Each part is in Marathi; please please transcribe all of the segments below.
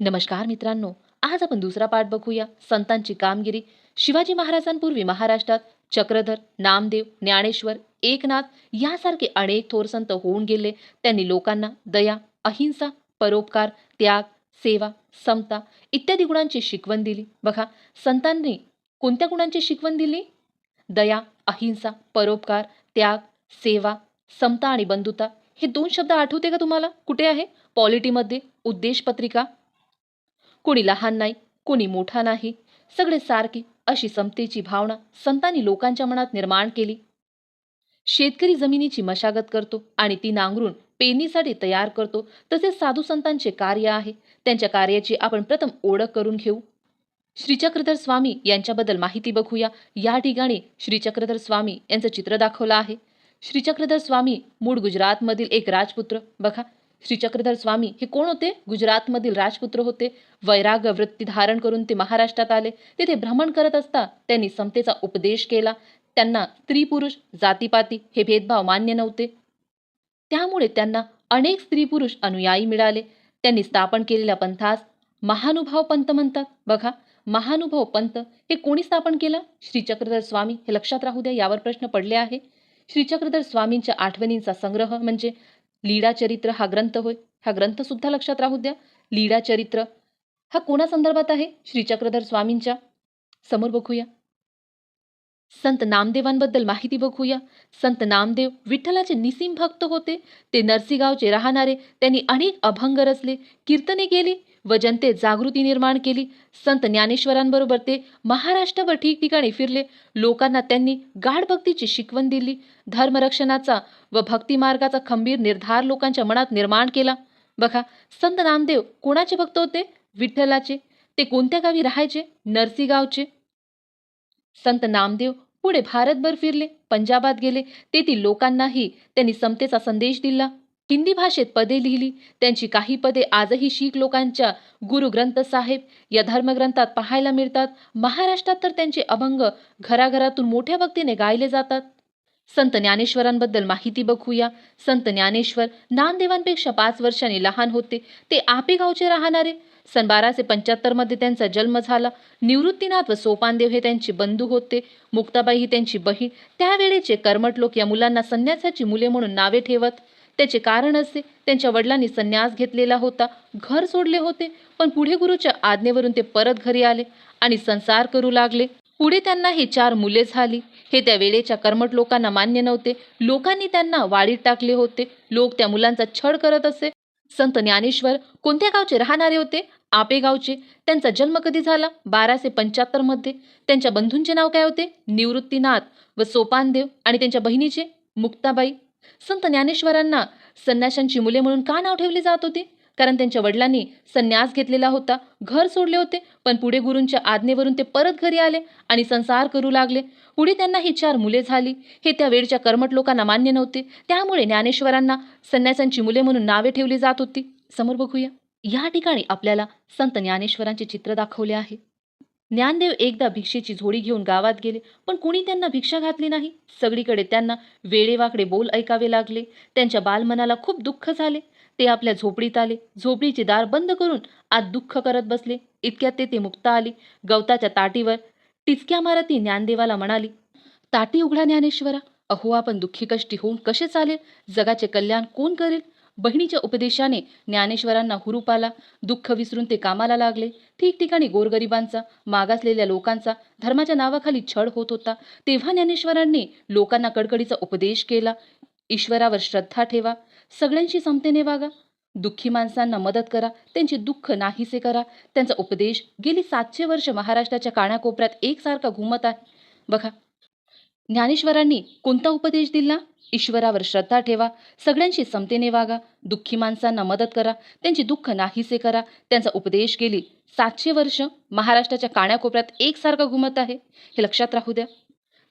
नमस्कार मित्रांनो आज आपण दुसरा पाठ बघूया. संतांची कामगिरी. शिवाजी महाराजांपूर्वी महाराष्ट्रात चक्रधर नामदेव ज्ञानेश्वर एकनाथ यासारखे अनेक थोर संत होऊन गेले. त्यांनी लोकांना दया अहिंसा परोपकार त्याग सेवा समता इत्यादी गुणांची शिकवण दिली. बघा संतांनी कोणत्या गुणांची शिकवण दिली? दया अहिंसा परोपकार त्याग सेवा समता आणि बंधुता. हे दोन शब्द आठवते का तुम्हाला? कुठे आहे? पॉलिटीमध्ये उद्देश पत्रिका कोणी लहान नाही कोणी मोठा नाही. सगळे सारखे अशी समतेची भावना संतांनी लोकांच्या मनात निर्माण केली. शेतकरी जमिनीची मशागत करतो आणि ती नांगरून पेरणीसाठी तयार करतो. तसेच साधू संतांचे कार्य आहे. त्यांच्या कार्याची आपण प्रथम ओळख करून घेऊ. श्रीचक्रधर स्वामी यांच्याबद्दल माहिती बघूया. या ठिकाणी श्रीचक्रधर स्वामी यांचं चित्र दाखवलं आहे. श्रीचक्रधर स्वामी मूळ गुजरातमधील एक राजपुत्र. बघा श्रीचक्रधर स्वामी हे कोण होते? गुजरातमधील राजपुत्र होते. वैराग वृत्ती धारण करून ते महाराष्ट्रात आले. तेथे भ्रमण करत असता त्यांनी समतेचा उपदेश केला. त्यांना स्त्री पुरुष जातीपाती हे भेदभाव मान्य नव्हते. त्यामुळे त्यांना अनेक स्त्री पुरुष अनुयायी मिळाले. त्यांनी स्थापन केलेल्या पंथास महानुभाव पंथ म्हणतात. बघा महानुभाव पंथ हे कोणी स्थापन केलं? श्रीचक्रधर स्वामी हे लक्षात राहू द्या यावर प्रश्न पडले आहे. श्रीचक्रधर स्वामींच्या आठवणींचा संग्रह म्हणजे लीडा चरित्र हा ग्रंथ होय. हा ग्रंथसुद्धा लक्षात राहू द्या. लीडा चरित्र हा कोणासंदर्भात आहे? श्रीचक्रधर स्वामींच्या. समोर बघूया. संत नामदेवांबद्दल माहिती बघूया. संत नामदेव विठ्ठलाचे निसीम भक्त होते. ते नरसीगावचे राहणारे त्यांनी अनेक अभंग रचले. कीर्तने गेली व जनतेत जागृती निर्माण केली. संत ज्ञानेश्वरांबरोबर ते महाराष्ट्रभर ठिकठिकाणी फिरले. लोकांना त्यांनी गाढ भक्तीची शिकवण दिली. धर्मरक्षणाचा व भक्तिमार्गाचा खंबीर निर्धार लोकांच्या मनात निर्माण केला. बघा संत नामदेव कोणाचे भक्त होते? विठ्ठलाचे. ते कोणत्या गावी राहायचे? नरसीगावचे संत नामदेव पुढे भारतभर फिरले. पंजाबात गेले. तेथील लोकांनाही त्यांनी समतेचा संदेश दिला. हिंदी भाषेत पदे लिहिली. त्यांची काही पदे आजही शीख लोकांच्या गुरुग्रंथ साहेब या धर्मग्रंथात पाहायला मिळतात. महाराष्ट्रात तर त्यांचे अभंग घराघरातून मोठ्या भक्तीने गायले जातात. संत ज्ञानेश्वरांबद्दल माहिती बघूया. संत ज्ञानेश्वर नामदेवांपेक्षा पाच वर्षांनी लहान होते. ते आपेगावचे राहणारे. सन बाराशे पंच्याहत्तरमध्ये त्यांचा जन्म झाला. निवृत्तीनाथ व सोपानदेव हे त्यांचे बंधू होते. मुक्ताबाई ही त्यांची बहीण. त्यावेळेचे कर्मट लोक या मुलांना संन्यासाची मुले म्हणून नावे ठेवत. त्याचे कारण असे. त्यांच्या वडिलांनी संन्यास घेतलेला होता. घर सोडले होते. पण पुढे गुरुच्या आज्ञेवरून ते परत घरी आले आणि संसार करू लागले. पुढे त्यांना हे चार मुले झाली. हे त्या वेळेच्या कर्मट लोकांना मान्य नव्हते. लोकांनी त्यांना वाडीत टाकले होते. लोक त्या मुलांचा छळ करत असे. संत ज्ञानेश्वर कोणत्या गावचे राहणारे होते? आपेगावचे त्यांचा जन्म कधी झाला? बाराशे पंच्याहत्तरमध्ये त्यांच्या बंधूंचे नाव काय होते? निवृत्तीनाथ व सोपानदेव आणि त्यांच्या बहिणीचे मुक्ताबाई. संत ज्ञानेश्वरांना संन्याशांची मुले म्हणून का नाव ठेवले जात होते? कारण त्यांच्या वडिलांनी संन्यास घेतलेला होता. घर सोडले होते. पण पुढे गुरूंच्या आज्ञेवरून ते परत घरी आले आणि संसार करू लागले. पुढे त्यांना ही चार मुले झाली. हे त्या वेळच्या कर्मट लोकांना मान्य नव्हते. त्यामुळे ज्ञानेश्वरांना संन्यासांची मुले म्हणून नावे ठेवली जात होती. समोर बघूया. या ठिकाणी आपल्याला संत ज्ञानेश्वरांचे चित्र दाखवले आहे. ज्ञानदेव एकदा भिक्षेची झोडी घेऊन गावात गेले पण कुणी त्यांना भिक्षा घातली नाही. सगळीकडे त्यांना वेडेवाकडे बोल ऐकावे लागले. त्यांच्या बालमनाला खूप दुःख झाले. ते आपल्या झोपडीत आले. झोपडीचे दार बंद करून आत दुःख करत बसले. इतक्यात ते ते मुक्ता आली. गवताच्या ताटीवर टिचक्या मारत ती ज्ञानदेवाला म्हणाली ताटी उघडा ज्ञानेश्वरा. अहो आपण दुःखी कष्टी होऊन कसे चालेल? जगाचे कल्याण कोण करेल? बहिणीच्या उपदेशाने ज्ञानेश्वरांना हुरूप आला. दुःख विसरून ते कामाला लागले. ठिकठिकाणी गोरगरिबांचा मागासलेल्या लोकांचा धर्माच्या नावाखाली छळ होत होता. तेव्हा ज्ञानेश्वरांनी लोकांना कडकडीचा उपदेश केला. ईश्वरावर श्रद्धा ठेवा. सगळ्यांशी समतेने वागा. दुःखी माणसांना मदत करा. त्यांचे दुःख नाहीसे करा. त्यांचा उपदेश गेली सातशे वर्ष महाराष्ट्राच्या कानाकोपऱ्यात एकसारखा घुमत आहे. बघा ज्ञानेश्वरांनी कोणता उपदेश दिला? ईश्वरावर श्रद्धा ठेवा. सगळ्यांशी समतेने वागा. दुःखी माणसांना मदत करा. त्यांची दुःख नाहीसे करा. त्यांचा उपदेश गेली. सातशे वर्ष महाराष्ट्राच्या कानाकोपऱ्यात एकसारखा घुमत आहे. हे लक्षात राहू द्या.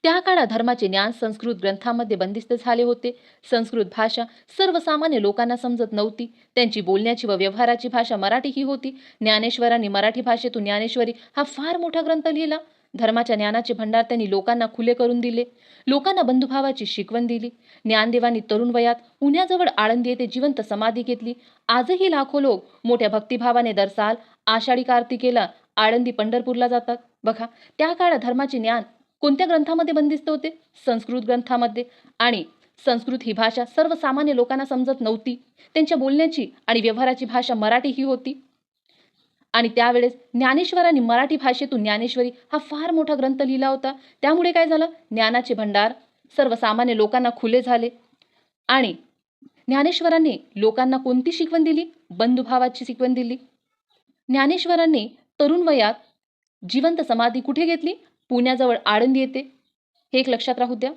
त्या काळात धर्माचे ज्ञान संस्कृत ग्रंथामध्ये बंदिस्त झाले होते. संस्कृत भाषा सर्वसामान्य लोकांना समजत नव्हती. त्यांची बोलण्याची व व्यवहाराची भाषा मराठी ही होती. ज्ञानेश्वरांनी मराठी भाषेतून ज्ञानेश्वरी हा फार मोठा ग्रंथ लिहिला. धर्माच्या ज्ञानाचे भंडार त्यांनी लोकांना खुले करून दिले. लोकांना बंधुभावाची शिकवण दिली. ज्ञानदेवांनी तरुण वयात पुण्याजवळ आळंदी येथे जिवंत समाधी घेतली. आजही लाखो लोक मोठ्या भक्तिभावाने दरसाल आषाढी कार्तिकेला आळंदी पंढरपूरला जातात. बघा त्या काळात धर्माचे ज्ञान कोणत्या ग्रंथामध्ये बंदिस्त होते? संस्कृत ग्रंथामध्ये. आणि संस्कृत ही भाषा सर्वसामान्य लोकांना समजत नव्हती. त्यांच्या बोलण्याची आणि व्यवहाराची भाषा मराठी ही होती. आणि त्यावेळेस ज्ञानेश्वरांनी मराठी भाषेतून ज्ञानेश्वरी हा फार मोठा ग्रंथ लिहिला होता. त्यामुळे काय झालं? ज्ञानाचे भंडार सर्वसामान्य लोकांना खुले झाले. आणि ज्ञानेश्वरांनी लोकांना कोणती शिकवण दिली? बंधुभावाची शिकवण दिली. ज्ञानेश्वरांनी तरुण वयात जिवंत समाधी कुठे घेतली? पुण्याजवळ आळंदी येते हे एक लक्षात राहू द्या.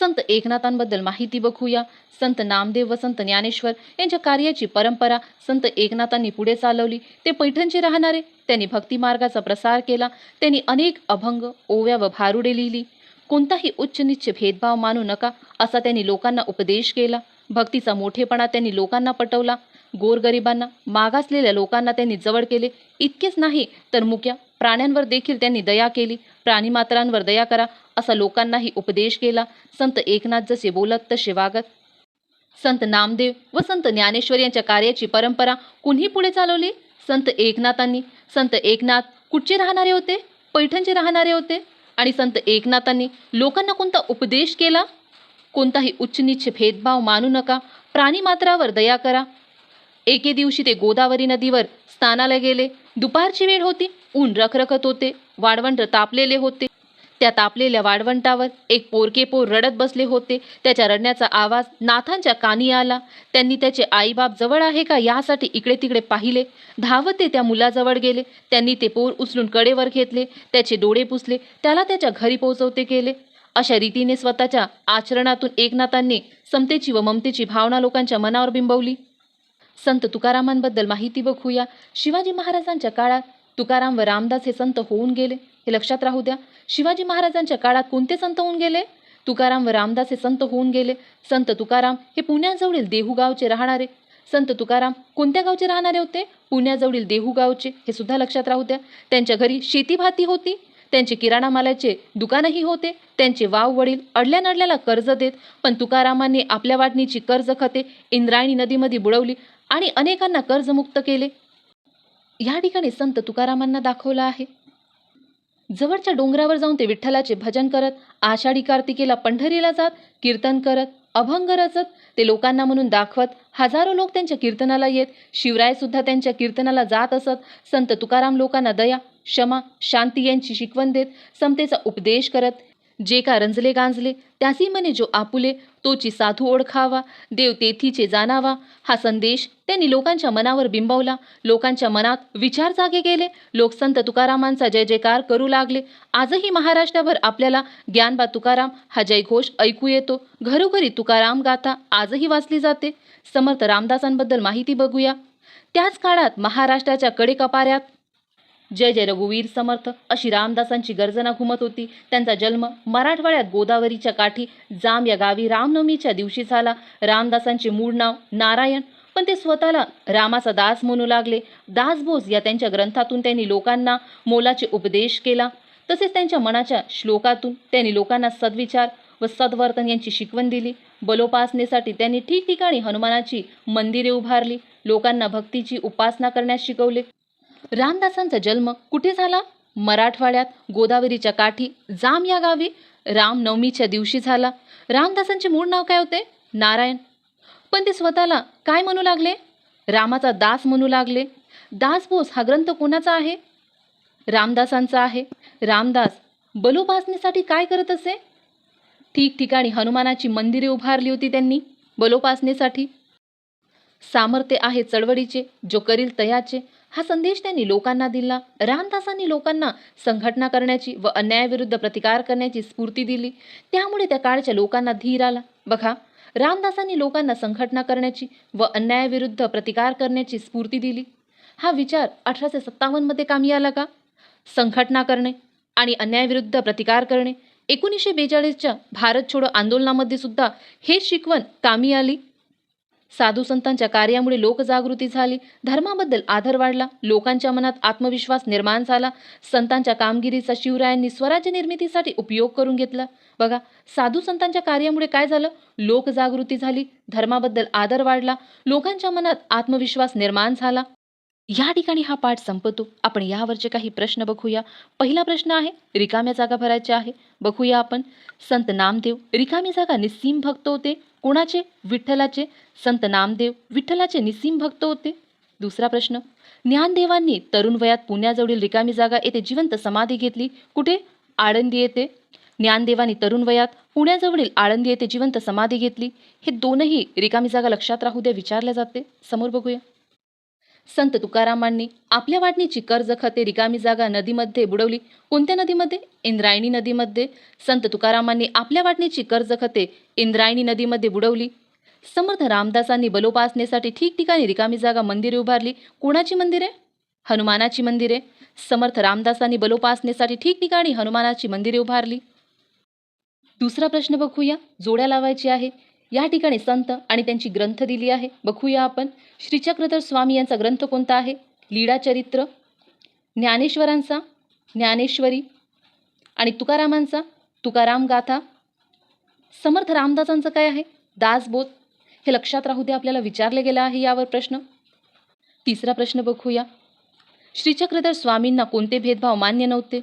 संत एकनाथांबद्दल माहिती बघूया. संत नामदेव व संत ज्ञानेश्वर यांच्या कार्याची परंपरा संत एकनाथांनी पुढे चालवली. ते पैठणचे राहणारे. त्यांनी भक्ती मार्गाचा प्रसार केला. त्यांनी अनेक अभंग ओव्या व भारुडे लिहिली. कोणताही उच्च निच्च भेदभाव मानू नका असा त्यांनी लोकांना उपदेश केला. भक्तीचा मोठेपणा त्यांनी लोकांना पटवला. गोरगरिबांना मागासलेल्या लोकांना त्यांनी जवळ केले. इतकेच नाही तर मुक्या प्राण्यांवर देखील त्यांनी दया केली. प्राणीमात्रांवर दया करा असा लोकांनाही उपदेश केला. संत एकनाथ जसे बोलत तसे वागत. संत नामदेव व संत ज्ञानेश्वर यांच्या कार्याची परंपरा कुणी पुढे चालवली? संत एकनाथांनी. संत एकनाथ कुठचे राहणारे होते? पैठणचे राहणारे होते. आणि संत एकनाथांनी लोकांना कोणता उपदेश केला? कोणताही उच्च नीच भेदभाव मानू नका. प्राणीमात्रावर दया करा. एके दिवशी ते गोदावरी नदीवर स्नानाला गेले. दुपारची वेळ होती. ऊन रखरखत होते. वाळवंट तापलेले होते. त्या तापलेल्या वाळवंटावर एक पोरके पोर रडत बसले होते. त्याच्या रडण्याचा आवाज नाथांच्या कानी आला. त्यांनी त्याचे आईबाप जवळ आहे का यासाठी इकडे तिकडे पाहिले. धावत ते त्या मुलाजवळ गेले. त्यांनी ते पोर उचलून कडेवर घेतले. त्याचे डोळे पुसले. त्याला त्याच्या घरी पोहोचवते केले. अशा रीतीने स्वतःच्या आचरणातून एकनाथांनी समतेची व ममतेची भावना लोकांच्या मनावर बिंबवली. संत तुकारामांबद्दल माहिती बघूया. शिवाजी महाराजांच्या काळात तुकाराम व रामदास हे संत होऊन गेले. हे लक्षात राहू द्या. शिवाजी महाराजांच्या काळात कोणते संत होऊन गेले? तुकाराम व रामदास हे संत होऊन गेले. संत तुकाराम हे पुण्याजवळील देहू गावचे राहणारे. संत तुकाराम कोणत्या गावचे राहणारे होते? पुण्याजवळील देहू गावचे हे सुद्धा लक्षात राहू द्या. त्यांच्या घरी शेतीभाती होती. त्यांचे किराणा मालाचे दुकानही होते. त्यांचे वाव वडील अडल्या नडल्याला कर्ज देत पण तुकारामांनी आपल्या वाटणीची कर्ज खते इंद्रायणी नदीमध्ये बुडवली. आणि अनेकांना कर्जमुक्त केले. या ठिकाणी संत तुकारामांना दाखवलं आहे. जवळच्या डोंगरावर जाऊन ते विठ्ठलाचे भजन करत आषाढी कार्तिकेला पंढरीला जात कीर्तन करत अभंग रचत ते लोकांना म्हणून दाखवत हजारो लोक त्यांच्या कीर्तनाला येत शिवराय सुद्धा त्यांच्या कीर्तनाला जात असत. संत तुकाराम लोकांना दया क्षमा शांती यांची शिकवण देत समतेचा उपदेश करत जे का रंजले गांजले त्यासी मने जो आपुले तोची साधू ओळखावा देव तेथीचे जाणावा. हा संदेश त्यांनी लोकांच्या मनावर बिंबवला. लोकांच्या मनात विचार जागे गेले लोक संत तुकारामांचा जय जयकार करू लागले. आजही महाराष्ट्राभर आपल्याला ज्ञानबा तुकाराम हा जयघोष ऐकू येतो. घरोघरी तुकाराम गाथा आजही वाचली जाते. समर्थ रामदासांबद्दल माहिती बघूया. त्याच काळात महाराष्ट्राच्या कडेकपाऱ्यात जय जय रघुवीर समर्थ अशी रामदासांची गर्जना घुमत होती. त्यांचा जन्म मराठवाड्यात गोदावरीच्या काठी जाम या गावी रामनवमीच्या दिवशी झाला. रामदासांचे मूळ नाव नारायण पण ते स्वतःला रामाचा दास म्हणू लागले. दासबोस या त्यांच्या ग्रंथातून त्यांनी लोकांना मोलाचे उपदेश केला. तसेच त्यांच्या मनाच्या श्लोकातून त्यांनी लोकांना सद्विचार व सद्वर्तन यांची शिकवण दिली. बलोपासनेसाठी त्यांनी ठिकठिकाणी हनुमानाची मंदिरे उभारली. लोकांना भक्तीची उपासना करण्यास शिकवले. रामदासांचा जन्म कुठे झाला? मराठवाड्यात गोदावरीच्या काठी जाम या गावी रामनवमीच्या दिवशी झाला. रामदासांचे मूळ नाव काय होते? नारायण. पण ते स्वतःला काय म्हणू लागले? रामाचा दास म्हणू लागले. दासबोस हा ग्रंथ कोणाचा आहे? रामदासांचा आहे. रामदास बलोपासनेसाठी काय करत असे? ठिकठिकाणी हनुमानाची मंदिरे उभारली होती त्यांनी बलोपासनेसाठी सामर्थ्य आहे चळवळीचे जो करील तयाचे. हा संदेश त्यांनी लोकांना दिला. रामदासांनी लोकांना संघटना करण्याची व अन्यायाविरुद्ध प्रतिकार करण्याची स्फूर्ती दिली. त्यामुळे त्या काळच्या लोकांना धीर आला. बघा रामदासांनी लोकांना संघटना करण्याची व अन्यायाविरुद्ध प्रतिकार करण्याची स्फूर्ती दिली. हा विचार अठराशे सत्तावन्नमध्ये कामी आला का? संघटना करणे आणि अन्यायाविरुद्ध प्रतिकार करणे एकोणीसशे बेचाळीसच्या भारत छोडो आंदोलनामध्ये सुद्धा हे शिकवण कामी आली. साधू संतांच्या कार्यामुळे लोकजागृती झाली. धर्माबद्दल आदर वाढला. लोकांच्या मनात आत्मविश्वास निर्माण झाला. संतांच्या कामगिरीचा शिवरायांनी स्वराज्य निर्मितीसाठी उपयोग करून घेतला. बघा साधू संतांच्या कार्यामुळे काय झालं? लोकजागृती झाली. धर्माबद्दल आदर वाढला. लोकांच्या मनात आत्मविश्वास निर्माण झाला. या ठिकाणी हा पाठ संपतो. आपण यावरचे काही प्रश्न बघूया. पहिला प्रश्न आहे रिकाम्या जागा भरायच्या आहे. बघूया आपण. संत नामदेव रिकामी जागा निस्सीम भक्त होते. कोणाचे? विठ्ठलाचे. संत नामदेव विठ्ठलाचे निस्सीम भक्त होते. दुसरा प्रश्न ज्ञानदेवांनी तरुण वयात पुण्याजवळील रिकामी जागा येथे जिवंत समाधी घेतली. कुठे? आळंदी येथे. ज्ञानदेवांनी तरुण वयात पुण्याजवळील आळंदी येथे जिवंत समाधी घेतली. हे दोनही रिकामी जागा लक्षात राहू द्या विचारल्या जाते. समोर बघूया. संत तुकारामांनी आपल्या वाटणीची कर्ज खते रिकामी जागा नदीमध्ये बुडवली. कोणत्या नदीमध्ये? इंद्रायणी नदीमध्ये. संत तुकारामांनी आपल्या वाटणीची कर्ज खते इंद्रायणी नदीमध्ये बुडवली. समर्थ रामदासांनी बलोपासनेसाठी ठिकठिकाणी रिकामी जागा मंदिरे उभारली. कोणाची मंदिरे? हनुमानाची मंदिरे. समर्थ रामदासांनी बलोपासनेसाठी ठिकठिकाणी हनुमानाची मंदिरे उभारली. दुसरा प्रश्न बघूया. जोड्या लावायची आहे. या ठिकाणी संत आणि त्यांची ग्रंथ दिली आहे. बघूया आपण. श्रीचक्रधर स्वामी यांचा ग्रंथ कोणता आहे? लीळाचरित्र ज्ञानेश्वरांचा ज्ञानेश्वरी आणि तुकारामांचा तुकाराम गाथा. समर्थ रामदासांचं काय आहे? दासबोध हे लक्षात राहू दे आपल्याला विचारले गेलं आहे यावर प्रश्न. तिसरा प्रश्न बघूया. श्रीचक्रधर स्वामींना कोणते भेदभाव मान्य नव्हते?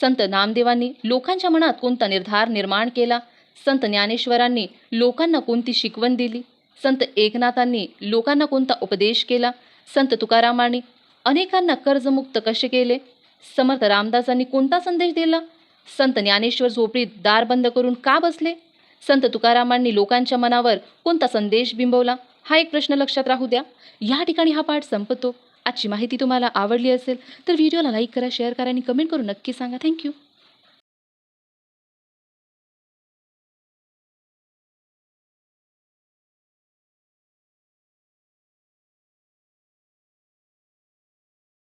संत नामदेवांनी लोकांच्या मनात कोणता निर्धार निर्माण केला? संत ज्ञानेश्वरांनी लोकांना कोणती शिकवण दिली? संत एकनाथांनी लोकांना कोणता उपदेश केला? संत तुकारामांनी अनेकांना कर्जमुक्त कसे केले? समर्थ रामदासांनी कोणता संदेश दिला? संत ज्ञानेश्वर झोपडीत दार बंद करून का बसले? संत तुकारामांनी लोकांच्या मनावर कोणता संदेश बिंबवला? हा एक प्रश्न लक्षात राहू द्या. या ठिकाणी हा पाठ संपतो. आजची माहिती तुम्हाला आवडली असेल तर व्हिडिओला लाईक करा शेअर करा आणि कमेंट करून नक्की सांगा. थँक्यू.